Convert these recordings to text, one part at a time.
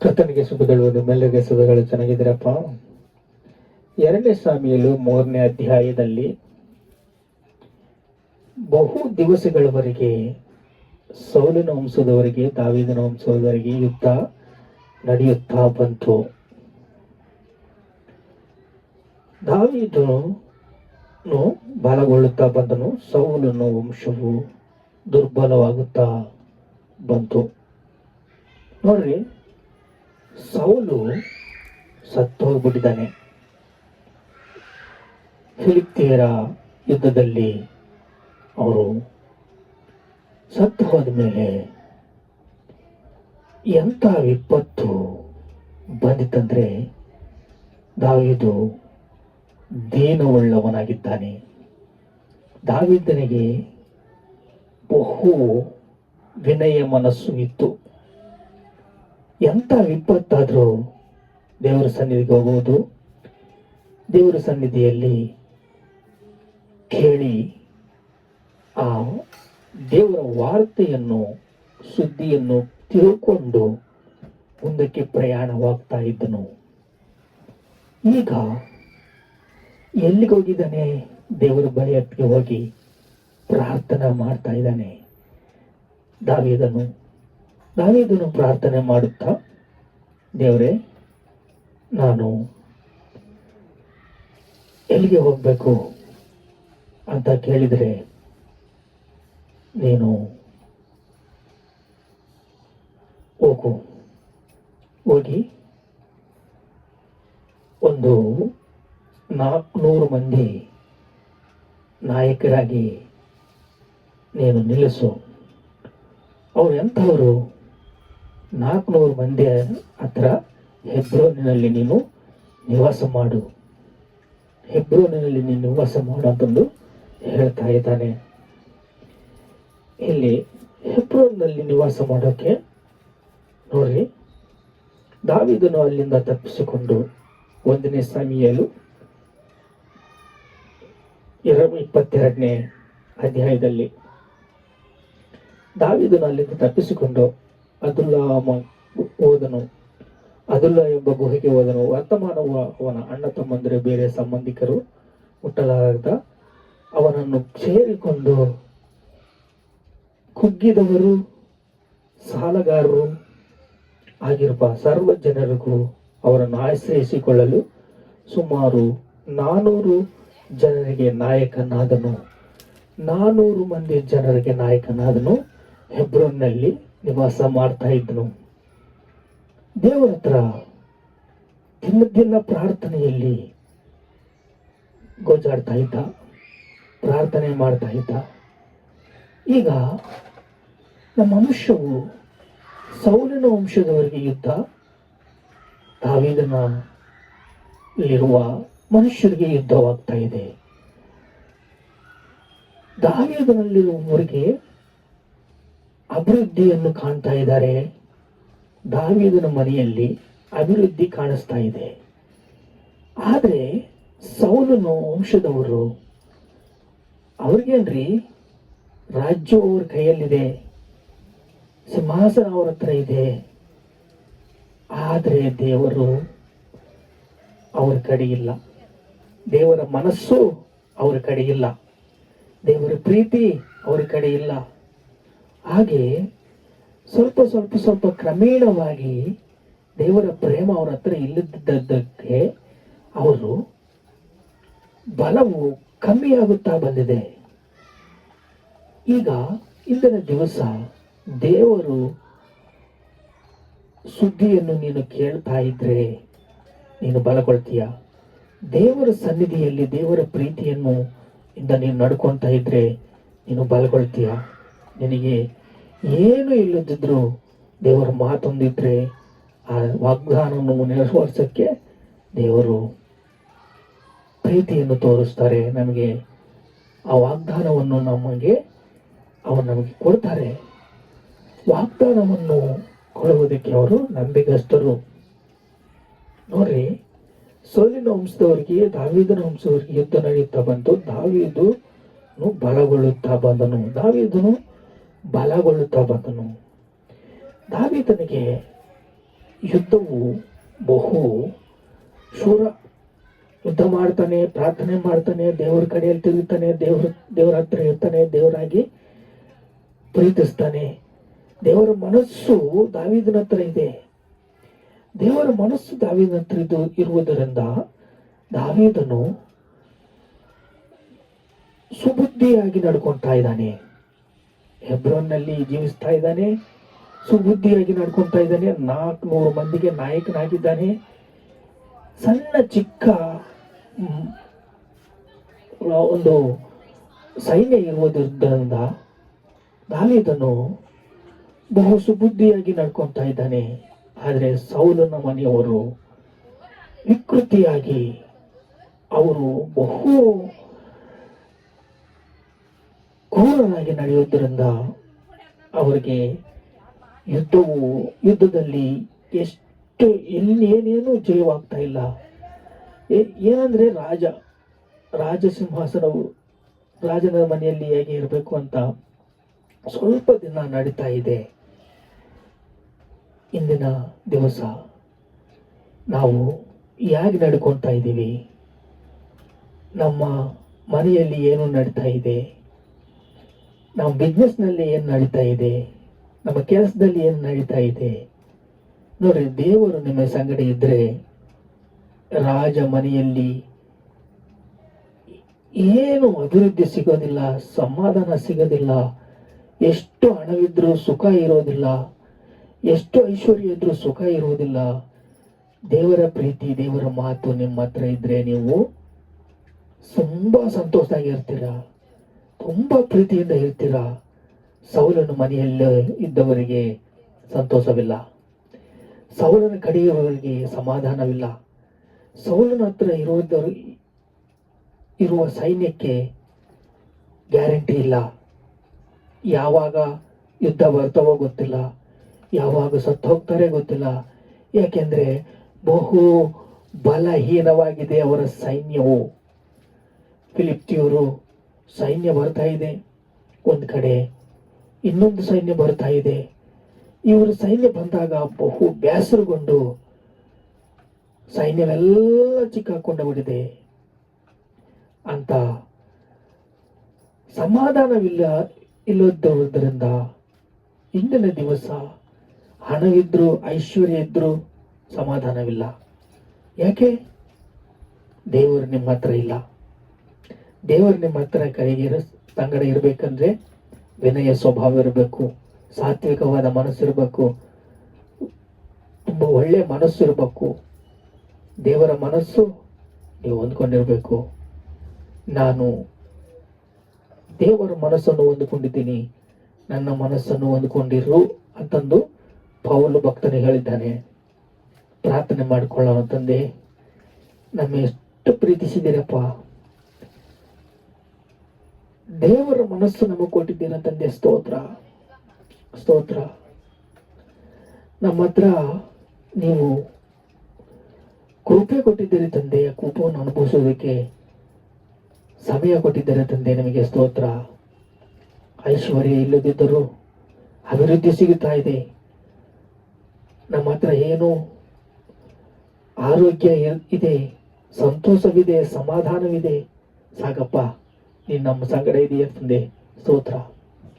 ಕರ್ತನಿಗೆ ಶುಭಗಳು ನಿಮ್ಮೆಲ್ಲರಿಗೆ ಶುಭಗಳು ಚೆನ್ನಾಗಿದ್ದೀರಪ್ಪ. ಎರಡನೇ ಸ್ವಾಮಿಯಲು ಮೂರನೇ ಅಧ್ಯಾಯದಲ್ಲಿ ಬಹು ದಿವಸಗಳವರೆಗೆ ಸೌಲಿನ ವಂಶದವರಿಗೆ, ದಾವಿದನ ವಂಶದವರಿಗೆ ಯುದ್ಧ ನಡೆಯುತ್ತಾ ಬಂತು. ದಾವಿದನು ಬಲಗೊಳ್ಳುತ್ತಾ ಬಂದನು, ಸೌಲನ ವಂಶವು ದುರ್ಬಲವಾಗುತ್ತಾ ಬಂತು. ನೋಡ್ರಿ ಸೌಲು ಸತ್ತು ಹೋಗ್ಬಿಟ್ಟಿದ್ದಾನೆ ಫಿಲಿಪ್ತಿಯರ ಯುದ್ಧದಲ್ಲಿ ಅವರು ಸತ್ತು ಹೋದ ಮೇಲೆ ಎಂಥ ವಿಪತ್ತು ಬಂದಿತ್ತಂದ್ರೆ ದಾವಿದು ದೀನವುಳ್ಳವನಾಗಿದ್ದಾನೆ. ದಾವಿದನಿಗೆ ಬಹು ವಿನಯ ಮನಸ್ಸು ಇತ್ತು. ಎಂಥ ವಿಪತ್ತಾದರೂ ದೇವರ ಸನ್ನಿಧಿಗೆ ಹೋಗುವುದು? ದೇವರ ಸನ್ನಿಧಿಯಲ್ಲಿ ಕೇಳಿ ಆ ದೇವರ ವಾರ್ತೆಯನ್ನು, ಸುದ್ದಿಯನ್ನು ತಿಳ್ಕೊಂಡು ಮುಂದಕ್ಕೆ ಪ್ರಯಾಣವಾಗ್ತಾ ಇದ್ದನು. ಈಗ ಎಲ್ಲಿಗೆ ಹೋಗಿದ್ದಾನೆ? ದೇವರ ಬಳಿಯಕ್ಕೆ ಹೋಗಿ ಪ್ರಾರ್ಥನೆ ಮಾಡ್ತಾ ಇದ್ದಾನೆ. ದಾವಿದನು ದಾವಿದನು ಪ್ರಾರ್ಥನೆ ಮಾಡುತ್ತಾ, ದೇವರೇ, ನಾನು ಎಲ್ಲಿಗೆ ಹೋಗಬೇಕು ಅಂತ ಕೇಳಿದರೆ, ನೀನು ಹೋಗು. ಹೋಗಿ ಒಂದು ನಾಲ್ಕುನೂರು ಮಂದಿ ನಾಯಕರಾಗಿ ನೀನು ನಿಲ್ಲಿಸು. ಅವರು ಎಂಥವರು? ನಾಲ್ಕುನೂರು ಮಂದಿ ಹತ್ರ ಹೆಬ್ರೋನಿನಲ್ಲಿ ನೀನು ನಿವಾಸ ಮಾಡು. ಹೆಬ್ರೋನಿನಲ್ಲಿ ನೀನು ನಿವಾಸ ಮಾಡು ಅಂತಂದು ಹೇಳ್ತಾ ಇದ್ದಾನೆ. ಇಲ್ಲಿ ಹೆಬ್ರೋನ್ನಲ್ಲಿ ನಿವಾಸ ಮಾಡೋಕೆ ನೋಡ್ರಿ ದಾವಿದನು ಅಲ್ಲಿಂದ ತಪ್ಪಿಸಿಕೊಂಡು ಒಂದನೇ ಸಮಯಲು ಎರಡು ಇಪ್ಪತ್ತೆರಡನೇ ಅಧ್ಯಾಯದಲ್ಲಿ ದಾವಿದನು ಅಲ್ಲಿಂದ ತಪ್ಪಿಸಿಕೊಂಡು ಅದುಲ್ಲಾ ಹೋದನು ಅದುಲ್ಲಾ ಎಂಬ ಗುಹೆಗೆ ಹೋದನು. ವರ್ತಮಾನವು ಅವನ ಅಣ್ಣ ತಮ್ಮಂದಿರು ಬೇರೆ ಸಂಬಂಧಿಕರು ಮುಟ್ಟಲಾಗದ ಅವನನ್ನು ಸೇರಿಕೊಂಡು ಕುಗ್ಗಿದವರು ಸಾಲಗಾರರು ಆಗಿರುವ ಸರ್ವ ಜನರಿಗೂ ಅವರನ್ನು ಆಶ್ರಯಿಸಿಕೊಳ್ಳಲು ಸುಮಾರು ನಾನೂರು ಜನರಿಗೆ ನಾಯಕನಾದನು. ನಾನೂರು ಮಂದಿ ಜನರಿಗೆ ನಾಯಕನಾದನು ಹೆಬ್ರೋನ್ನಲ್ಲಿ. ನಿವಾಸ ಮಾಡ್ತಾ ಇದ್ದನು ದೇವರ ಹತ್ರ ದಿನ ದಿನ ಪ್ರಾರ್ಥನೆಯಲ್ಲಿ ಗೋಜಾಡ್ತಾ ಇದ್ದ, ಪ್ರಾರ್ಥನೆ ಮಾಡ್ತಾ ಇದ್ದ. ಈಗ ನಮ್ಮ ವಂಶವು ಸೌಲಿನ ವಂಶದವರಿಗೆ ಯುದ್ಧ ದಾವಿದನ ಇರುವ ಮನುಷ್ಯರಿಗೆ ಯುದ್ಧವಾಗ್ತಾ ಇದೆ. ದಾವಿದನಲ್ಲಿರುವವರಿಗೆ ಅಭಿವೃದ್ಧಿಯನ್ನು ಕಾಣ್ತಾ ಇದ್ದಾರೆ. ದಾವಿದನ ಮನೆಯಲ್ಲಿ ಅಭಿವೃದ್ಧಿ ಕಾಣಿಸ್ತಾ ಇದೆ. ಆದರೆ ಸೌಲನು ವಂಶದವರು, ಅವ್ರಿಗೇನ್ರಿ? ರಾಜ್ಯ ಅವ್ರ ಕೈಯಲ್ಲಿದೆ, ಸಿಂಹಾಸನ ಅವ್ರ ಹತ್ರ ಇದೆ. ಆದರೆ ದೇವರು ಅವ್ರ ಕಡೆ ಇಲ್ಲ. ದೇವರ ಮನಸ್ಸು ಅವರ ಕಡೆ ಇಲ್ಲ. ದೇವರ ಪ್ರೀತಿ ಅವ್ರ ಕಡೆ ಇಲ್ಲ. ಹಾಗೆ ಸ್ವಲ್ಪ ಸ್ವಲ್ಪ ಸ್ವಲ್ಪ ಕ್ರಮೇಣವಾಗಿ ದೇವರ ಪ್ರೇಮ ಅವರ ಹತ್ರ ಇಲ್ಲದಿದ್ದದ್ದಕ್ಕೆ ಅವರು ಬಲವು ಕಮ್ಮಿಯಾಗುತ್ತಾ ಬಂದಿದೆ. ಈಗ ಇಂದಿನ ದಿವಸ ದೇವರು ಸುದ್ದಿಯನ್ನು ನೀನು ಕೇಳ್ತಾ ಇದ್ರೆ ನೀನು ಬಲಗೊಳ್ತೀಯ. ದೇವರ ಸನ್ನಿಧಿಯಲ್ಲಿ ದೇವರ ಪ್ರೀತಿಯನ್ನು ಇಂದ ನೀನು ನಡ್ಕೊತಾ ಇದ್ರೆ ನೀನು ಬಲಗೊಳ್ತೀಯ. ನಿನಗೆ ಏನು ಇಲ್ಲದಿದ್ರು ದೇವರ ಮಾತೊಂದಿದ್ರೆ ಆ ವಾಗ್ದಾನವನ್ನು ನೆರವೇರಿಸೋಕ್ಕೆ ದೇವರು ಪ್ರೀತಿಯನ್ನು ತೋರಿಸ್ತಾರೆ. ನಮಗೆ ಆ ವಾಗ್ದಾನವನ್ನು ನಮಗೆ, ಅವರು ನಮಗೆ ಕೊಡ್ತಾರೆ. ವಾಗ್ದಾನವನ್ನು ಕೊಡುವುದಕ್ಕೆ ಅವರು ನಂಬಿಗಸ್ತರು. ನೋಡ್ರಿ, ಸೋಲಿನ ವಂಶದವರಿಗೆ, ದಾವಿದನ ವಂಶದವರಿಗೆ ಯುದ್ಧ ನಡೆಯುತ್ತಾ ಬಂತು. ದಾವಿದು ಬಲಗೊಳ್ಳುತ್ತಾ ಬಂದನು. ದಾವಿದನು ಬಲಗೊಳ್ಳುತ್ತಾ ಬಂದನು. ದಾವಿದನಿಗೆ ಯುದ್ಧವು ಬಹು ಶೂರ ಯುದ್ಧ ಮಾಡ್ತಾನೆ, ಪ್ರಾರ್ಥನೆ ಮಾಡ್ತಾನೆ, ದೇವರ ಕಡೆಯಲ್ಲಿ ತಿರುಗುತ್ತಾನೆ ದೇವ್ರ ದೇವರ ಹತ್ರ ಇರ್ತಾನೆ, ದೇವರಾಗಿ ಪ್ರೀತಿಸ್ತಾನೆ. ದೇವರ ಮನಸ್ಸು ದಾವಿದನ ಹತ್ರ ಇದೆ. ದೇವರ ಮನಸ್ಸು ದಾವಿದನ ಹತ್ರ ಇದು ಇರುವುದರಿಂದ ದಾವಿದನು ಸುಬುದ್ಧಿಯಾಗಿ ನಡ್ಕೊತಾ ಇದ್ದಾನೆ. ಹೆಬ್ರೋನ್ನಲ್ಲಿ ಜೀವಿಸ್ತಾ ಇದ್ದಾನೆ ಸುಬುದ್ಧಿಯಾಗಿ ನಡ್ಕೊತಾ ಇದ್ದಾನೆ. ನಾಲ್ಕುನೂರು ಮಂದಿಗೆ ನಾಯಕನಾಗಿದ್ದಾನೆ. ಸಣ್ಣ ಚಿಕ್ಕ ಒಂದು ಸೈನ್ಯ ಇರುವುದರಿಂದ ದಾವಿದನು ಬಹು ಸುಬುದ್ಧಿಯಾಗಿ ನಡ್ಕೊತಾ ಇದ್ದಾನೆ. ಆದರೆ ಸೌಲನ ಮನೆಯವರು ವಿಕೃತಿಯಾಗಿ ಅವರು ಬಹು ಕ್ರೂರನಾಗಿ ನಡೆಯುವುದರಿಂದ ಅವರಿಗೆ ಯುದ್ಧವು, ಯುದ್ಧದಲ್ಲಿ ಎಷ್ಟು ಏನೇನು ಜಯವಾಗ್ತಾ ಇಲ್ಲ. ಏನಂದ್ರೆ ರಾಜ ರಾಜ ಸಿಂಹಾಸನವು ರಾಜನ ಮನೆಯಲ್ಲಿ ಹೇಗೆ ಇರಬೇಕು ಅಂತ ಸ್ವಲ್ಪ ದಿನ ನಡೀತಾ ಇದೆ. ಇಂದಿನ ದಿವಸ ನಾವು ಹೇಗೆ ನಡ್ಕೊತಾ ಇದ್ದೀವಿ? ನಮ್ಮ ಮನೆಯಲ್ಲಿ ಏನು ನಡೀತಾ ಇದೆ? ನಮ್ಮ ಬಿಸ್ನೆಸ್ನಲ್ಲಿ ಏನು ನಡೀತಾ ಇದೆ? ನಮ್ಮ ಕೆಲಸದಲ್ಲಿ ಏನು ನಡೀತಾ ಇದೆ? ನೋಡ್ರಿ, ದೇವರು ನಿಮ್ಮ ಸಂಗಡಿ ಇದ್ದರೆ ರಾಜ ಮನೆಯಲ್ಲಿ ಏನು ಅಭಿವೃದ್ಧಿ ಸಿಗೋದಿಲ್ಲ, ಸಮಾಧಾನ ಸಿಗೋದಿಲ್ಲ, ಎಷ್ಟು ಹಣವಿದ್ರೂ ಸುಖ ಇರೋದಿಲ್ಲ, ಎಷ್ಟು ಐಶ್ವರ್ಯ ಇದ್ರೂ ಸುಖ ಇರೋದಿಲ್ಲ, ದೇವರ ಪ್ರೀತಿ, ದೇವರ ಮಾತು ನಿಮ್ಮ ಹತ್ರ ಇದ್ದರೆ ನೀವು ತುಂಬಾ ಸಂತೋಷವಾಗಿರ್ತೀರ ತುಂಬಾ ಪ್ರೀತಿಯಿಂದ ಹೇಳ್ತೀರಾ? ಸೌಲನ ಮನೆಯಲ್ಲೇ ಇದ್ದವರಿಗೆ ಸಂತೋಷವಿಲ್ಲ. ಸೌಲನ ಕಡೆಯವರಿಗೆ ಸಮಾಧಾನವಿಲ್ಲ. ಸೌಲನ ಹತ್ರ ಇರುವುದವರು ಇರುವ ಸೈನ್ಯಕ್ಕೆ ಗ್ಯಾರಂಟಿ ಇಲ್ಲ. ಯಾವಾಗ ಯುದ್ಧ ಬರ್ತವೋ ಗೊತ್ತಿಲ್ಲ. ಯಾವಾಗ ಸತ್ತು ಹೋಗ್ತಾರೆ ಗೊತ್ತಿಲ್ಲ. ಯಾಕೆಂದ್ರೆ ಬಹು ಬಲಹೀನವಾಗಿದೆ ಅವರ ಸೈನ್ಯವು. ಫಿಲಿಪ್ತಿಯವರು ಸೈನ್ಯ ಬರ್ತಾ ಇದೆ. ಒಂದು ಕಡೆ ಇನ್ನೊಂದು ಸೈನ್ಯ ಬರ್ತಾ ಇದೆ. ಇವರು ಸೈನ್ಯ ಬಂದಾಗ ಬಹು ಬೇಸರಗೊಂಡು ಸೈನ್ಯವೆಲ್ಲ ಚಿಕ್ಕಾಕೊಂಡಬಿಟ್ಟಿದೆ ಅಂತ ಸಮಾಧಾನವಿಲ್ಲ ಇಲ್ಲದಿರುವುದರಿಂದ ಇಂದಿನ ದಿವಸ ಹಣವಿದ್ರು, ಐಶ್ವರ್ಯ ಇದ್ರು, ಸಮಾಧಾನವಿಲ್ಲ. ಯಾಕೆ? ದೇವರು ನಿಮ್ಮ ಹತ್ರ ಇಲ್ಲ. ದೇವರು ನಿಮ್ಮ ಹತ್ರ ಕೈಗೆ ಸಂಗಡ ಇರಬೇಕಂದ್ರೆ ವಿನಯ ಸ್ವಭಾವ ಇರಬೇಕು, ಸಾತ್ವಿಕವಾದ ಮನಸ್ಸು ಇರಬೇಕು, ತುಂಬ ಒಳ್ಳೆ ಮನಸ್ಸು ಇರಬೇಕು. ದೇವರ ಮನಸ್ಸು ನೀವು ಹೊಂದ್ಕೊಂಡಿರ್ಬೇಕು. ನಾನು ದೇವರ ಮನಸ್ಸನ್ನು ಹೊಂದಿಕೊಂಡಿದ್ದೀನಿ, ನನ್ನ ಮನಸ್ಸನ್ನು ಹೊಂದಿಕೊಂಡಿರು ಅಂತಂದು ಪೌಲು ಭಕ್ತನಿಗೆ ಹೇಳಿದ್ದಾನೆ. ಪ್ರಾರ್ಥನೆ ಮಾಡಿಕೊಳ್ಳೋ ತಂದೆ. ನಮ್ಮ ಎಷ್ಟು ಪ್ರೀತಿಸಿದ್ದೀರಪ್ಪ. ದೇವರ ಮನಸ್ಸು ನಮಗೆ ಕೊಟ್ಟಿದ್ದೀರ ತಂದೆ ಸ್ತೋತ್ರ. ಸ್ತೋತ್ರ. ನಮ್ಮ ಹತ್ರ ನೀವು ಕೃಪೆ ಕೊಟ್ಟಿದ್ದೀರಿ ತಂದೆ, ಆ ಕೃಪವನ್ನು ಅನುಭವಿಸೋದಕ್ಕೆ ಸಮಯ ಕೊಟ್ಟಿದ್ದಾರೆ ತಂದೆ, ನಮಗೆ ಸ್ತೋತ್ರ. ಐಶ್ವರ್ಯ ಇಲ್ಲದಿದ್ದರೂ ಅಭಿವೃದ್ಧಿ ಸಿಗುತ್ತಾ ಇದೆ. ನಮ್ಮ ಹತ್ರ ಏನು ಆರೋಗ್ಯ ಇದೆ, ಸಂತೋಷವಿದೆ, ಸಮಾಧಾನವಿದೆ, ಸಾಕಪ್ಪ. ನೀನು ನಮ್ಮ ಸಂಗಡ ಇದೆಯಾ ತಂದೆ ಸ್ತೋತ್ರ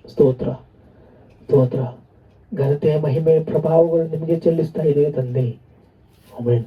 ಸ್ತೋತ್ರ ಸ್ತೋತ್ರ ಘನತೆ ಮಹಿಮೆ ಪ್ರಭಾವಗಳು ನಿಮಗೆ ಚೆಲ್ಲಿಸ್ತಾ ಇದ್ದೇವೆ ತಂದೆ ಆಮೆನ್